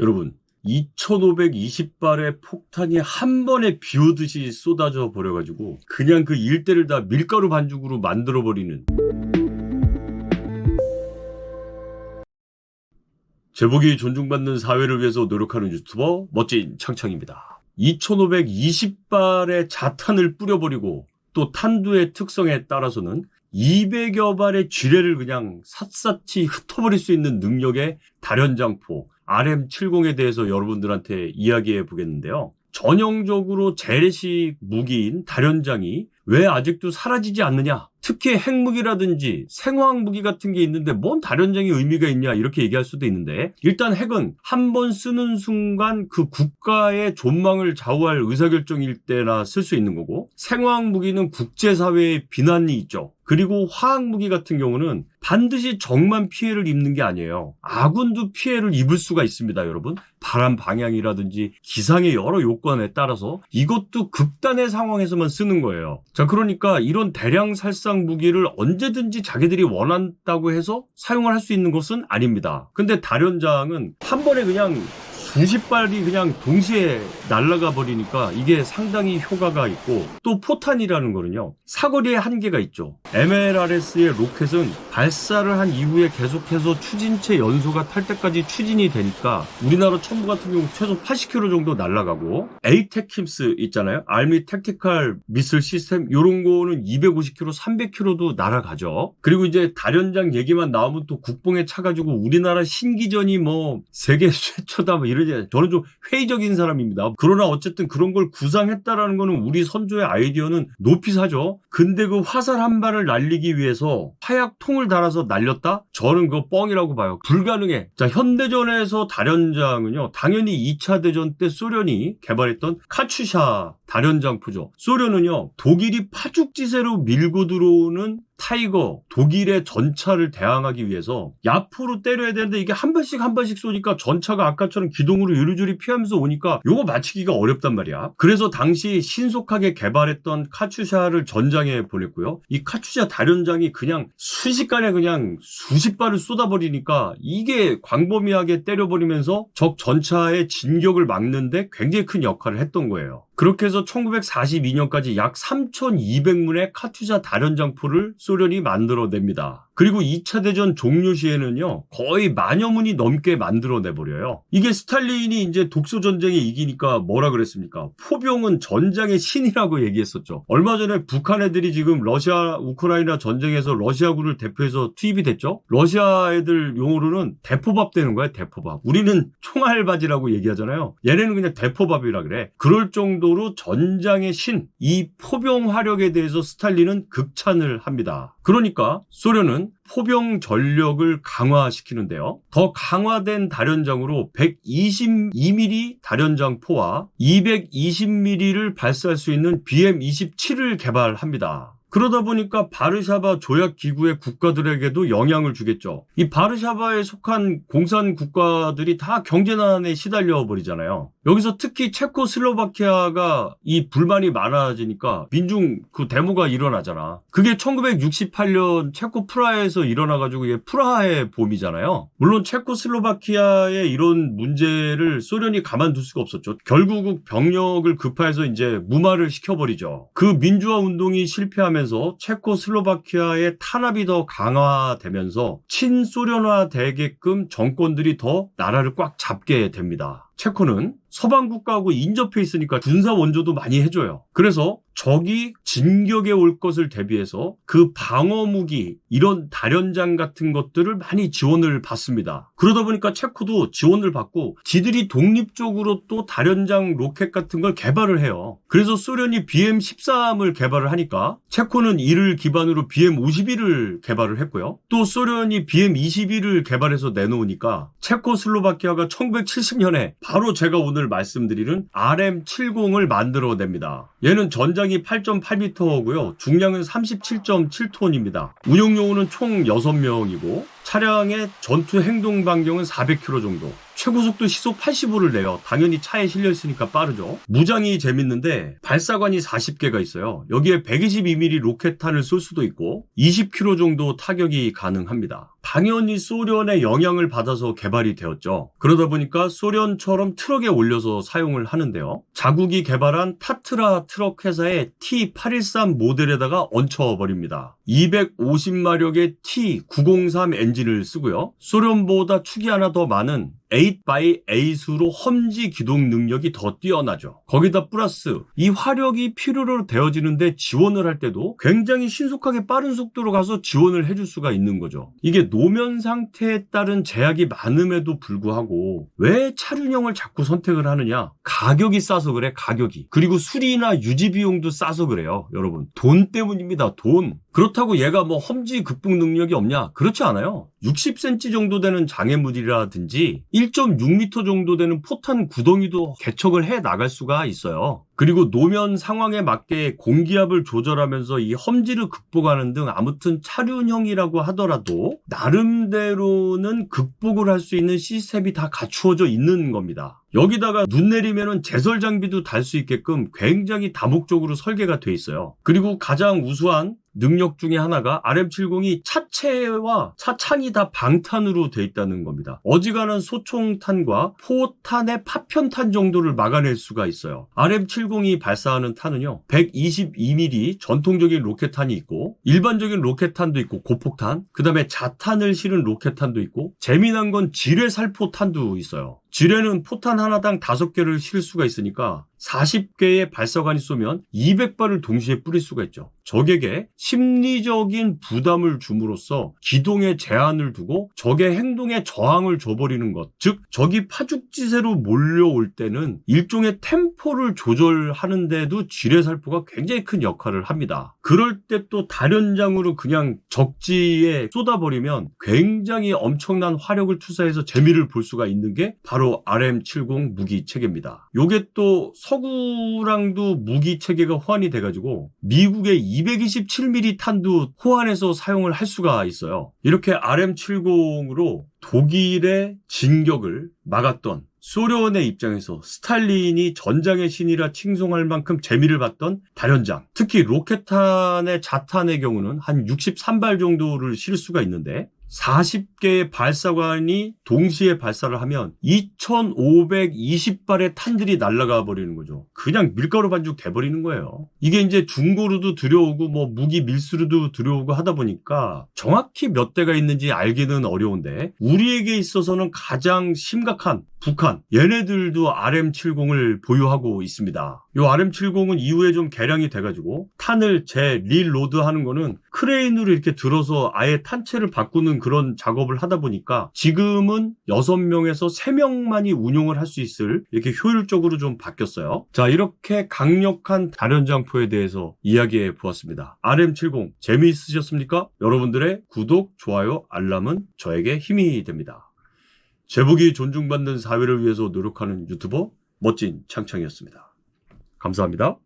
여러분, 2520발의 폭탄이 한 번에 비 오듯이 쏟아져 버려가지고 그냥 그 일대를 다 밀가루 반죽으로 만들어버리는 제복이 존중받는 사회를 위해서 노력하는 유튜버 멋진 창창입니다. 2520발의 자탄을 뿌려버리고 또 탄두의 특성에 따라서는 200여 발의 쥐레를 그냥 샅샅이 흩어버릴 수 있는 능력의 다련장포 RM70에 대해서 여러분들한테 이야기해 보겠는데요. 전형적으로 재래식 무기인 다련장이 왜 아직도 사라지지 않느냐? 특히 핵무기라든지 생화학 무기 같은 게 있는데 뭔 다련장이 의미가 있냐 이렇게 얘기할 수도 있는데 일단 핵은 한 번 쓰는 순간 그 국가의 존망을 좌우할 의사결정일 때나 쓸 수 있는 거고 생화학 무기는 국제사회의 비난이 있죠. 그리고 화학 무기 같은 경우는 반드시 적만 피해를 입는 게 아니에요. 아군도 피해를 입을 수가 있습니다, 여러분. 바람 방향이라든지 기상의 여러 요건에 따라서 이것도 극단의 상황에서만 쓰는 거예요. 자, 그러니까 이런 대량 살상 무기를 언제든지 자기들이 원한다고 해서 사용을 할 수 있는 것은 아닙니다. 근데 다련장은 한 번에 그냥 수십 발이 그냥 동시에 날아가 버리니까 이게 상당히 효과가 있고 또 포탄이라는 거는요 사거리에 한계가 있죠. MLRS의 로켓은 발사를 한 이후에 계속해서 추진체 연소가 탈 때까지 추진이 되니까 우리나라 천부 같은 경우 최소 80km 정도 날아가고 에이테킴스 있잖아요. 알미 택티컬 미슬 시스템 요런 거는 250km 300km도 날아가죠. 그리고 이제 다련장 얘기만 나오면 또 국뽕에 차가지고 우리나라 신기전이 뭐 세계 최초다 뭐 이런 이제 저는 좀 회의적인 사람입니다. 그러나 어쨌든 그런 걸 구상했다라는 거는 우리 선조의 아이디어는 높이 사죠. 근데 그 화살 한 발을 날리기 위해서 화약 통을 달아서 날렸다? 저는 그거 뻥이라고 봐요. 불가능해. 자, 현대전에서 다련장은요, 당연히 2차 대전 때 소련이 개발했던 카츄샤 다련장포죠. 소련은요, 독일이 파죽지세로 밀고 들어오는 타이거 독일의 전차를 대항하기 위해서 야포로 때려야 되는데 이게 한 발씩 한 발씩 쏘니까 전차가 아까처럼 기동으로 요리조리 피하면서 오니까 요거 맞히기가 어렵단 말이야. 그래서 당시 신속하게 개발했던 카츄샤를 전장에 보냈고요. 이 카츄샤 다련장이 그냥 순식간에 그냥 수십 발을 쏟아버리니까 이게 광범위하게 때려버리면서 적 전차의 진격을 막는데 굉장히 큰 역할을 했던 거예요. 그렇게 해서 1942년까지 약 3,200문의 카투자 다련장포를 소련이 만들어냅니다. 그리고 2차 대전 종료 시에는요, 거의 만여 문이 넘게 만들어내버려요. 이게 스탈린이 이제 독소 전쟁에 이기니까 뭐라 그랬습니까? 포병은 전장의 신이라고 얘기했었죠. 얼마 전에 북한 애들이 지금 러시아, 우크라이나 전쟁에서 러시아군을 대표해서 투입이 됐죠? 러시아 애들 용어로는 대포밥 되는 거야, 대포밥. 우리는 총알바지라고 얘기하잖아요. 얘네는 그냥 대포밥이라 그래. 그럴 정도 로 전장의 신, 이 포병 화력에 대해서 스탈린은 극찬을 합니다. 그러니까 소련은 포병 전력을 강화시키는데요. 더 강화된 다련장으로 122mm 다련장포와 220mm를 발사할 수 있는 BM-27을 개발합니다. 그러다 보니까 바르샤바 조약 기구의 국가들에게도 영향을 주겠죠. 이 바르샤바에 속한 공산 국가들이 다 경제난에 시달려 버리잖아요. 여기서 특히 체코 슬로바키아가 이 불만이 많아지니까 민중 그 데모가 일어나잖아. 그게 1968년 체코 프라하에서 일어나 가지고 이게 프라하의 봄이잖아요. 물론 체코 슬로바키아의 이런 문제를 소련이 가만둘 수가 없었죠. 결국 병력을 급파해서 이제 무마를 시켜 버리죠. 그 민주화 운동이 실패 하면서 체코슬로바키아의 탄압이 더 강화되면서 친소련화 되게끔 정권들이 더 나라를 꽉 잡게 됩니다. 체코는 서방 국가하고 인접해 있으니까 군사 원조도 많이 해줘요. 그래서 적이 진격에 올 것을 대비해서 그 방어 무기 이런 다련장 같은 것들을 많이 지원을 받습니다. 그러다 보니까 체코도 지원을 받고 지들이 독립적으로 또 다련장 로켓 같은 걸 개발을 해요. 그래서 소련이 BM13을 개발을 하니까 체코는 이를 기반으로 BM51을 개발을 했고요. 또 소련이 BM21을 개발해서 내놓으니까 체코슬로바키아가 1970년에 바로 제가 오늘 말씀드리는 RM70을 만들어냅니다. 얘는 전장이 8.8m고요. 중량은 37.7톤입니다. 운용용호는 총 6명이고 차량의 전투 행동 반경은 400km 정도. 최고 속도 시속 85를 내요. 당연히 차에 실려 있으니까 빠르죠. 무장이 재밌는데 발사관이 40개가 있어요. 여기에 122mm 로켓탄을 쏠 수도 있고 20km 정도 타격이 가능합니다. 당연히 소련의 영향을 받아서 개발이 되었죠. 그러다 보니까 소련처럼 트럭에 올려서 사용을 하는데요. 자국이 개발한 타트라 트럭 회사의 T813 모델에다가 얹혀버립니다. 250마력의 T903 엔진 을 쓰고요. 소련보다 축이 하나 더 많은 8x8으로 험지 기동 능력이 더 뛰어나죠. 거기다 플러스 이 화력이 필요로 되어지는데 지원을 할 때도 굉장히 신속하게 빠른 속도로 가서 지원을 해줄 수가 있는 거죠. 이게 노면 상태에 따른 제약이 많음에도 불구하고 왜 차륜형을 자꾸 선택을 하느냐? 가격이 싸서 그래, 가격이. 그리고 수리나 유지 비용도 싸서 그래요, 여러분. 돈 때문입니다, 돈. 그렇다고 얘가 뭐 험지 극복 능력이 없냐? 그렇지 않아요. 60cm 정도 되는 장애물이라든지 1.6m 정도 되는 포탄 구덩이도 개척을 해 나갈 수가 있어요. 그리고 노면 상황에 맞게 공기압을 조절하면서 이 험지를 극복하는 등 아무튼 차륜형이라고 하더라도 나름대로는 극복을 할 수 있는 시스템이 다 갖추어져 있는 겁니다. 여기다가 눈 내리면은 제설 장비도 달 수 있게끔 굉장히 다목적으로 설계가 돼 있어요. 그리고 가장 우수한 능력 중에 하나가 RM70이 차체와 차창이 다 방탄으로 돼 있다는 겁니다. 어지간한 소총탄과 포탄의 파편탄 정도를 막아낼 수가 있어요. RM70 F-702 발사하는 탄은요. 122mm 전통적인 로켓탄이 있고 일반적인 로켓탄도 있고 고폭탄, 그다음에 자탄을 실은 로켓탄도 있고 재미난 건 지뢰 살포탄도 있어요. 지뢰는 포탄 하나당 5개를 실 수가 있으니까 40개의 발사관이 쏘면 200발을 동시에 뿌릴 수가 있죠. 적에게 심리적인 부담을 줌으로써 기동에 제한을 두고 적의 행동에 저항을 줘버리는 것. 즉, 적이 파죽지세로 몰려올 때는 일종의 템포를 조절하는데도 지뢰살포가 굉장히 큰 역할을 합니다. 그럴 때 또 다련장으로 그냥 적지에 쏟아버리면 굉장히 엄청난 화력을 투사해서 재미를 볼 수가 있는 게 바로 RM70 무기 체계입니다. 요게 또 서구랑도 무기 체계가 호환이 돼가지고 미국의 227mm 탄도 호환해서 사용을 할 수가 있어요. 이렇게 RM70으로 독일의 진격을 막았던 소련의 입장에서 스탈린이 전장의 신이라 칭송할 만큼 재미를 봤던 다련장. 특히 로켓탄의 자탄의 경우는 한 63발 정도를 실 수가 있는데 40개의 발사관이 동시에 발사를 하면 2,520발의 탄들이 날아가 버리는 거죠. 그냥 밀가루 반죽 돼버리는 거예요. 이게 이제 중고로도 들여오고 뭐 무기 밀수로도 들여오고 하다 보니까 정확히 몇 대가 있는지 알기는 어려운데 우리에게 있어서는 가장 심각한 북한 얘네들도 RM70을 보유하고 있습니다. 이 RM70은 이후에 좀 개량이 돼가지고 탄을 재릴로드 하는 거는 크레인으로 이렇게 들어서 아예 탄체를 바꾸는 그런 작업을 하다 보니까 지금은 6명에서 3명만이 운용을 할 수 있을 이렇게 효율적으로 좀 바뀌었어요. 자 이렇게 강력한 다련장포에 대해서 이야기해 보았습니다. RM70 재미있으셨습니까? 여러분들의 구독, 좋아요, 알람은 저에게 힘이 됩니다. 제복이 존중받는 사회를 위해서 노력하는 유튜버 멋진 창창이었습니다. 감사합니다.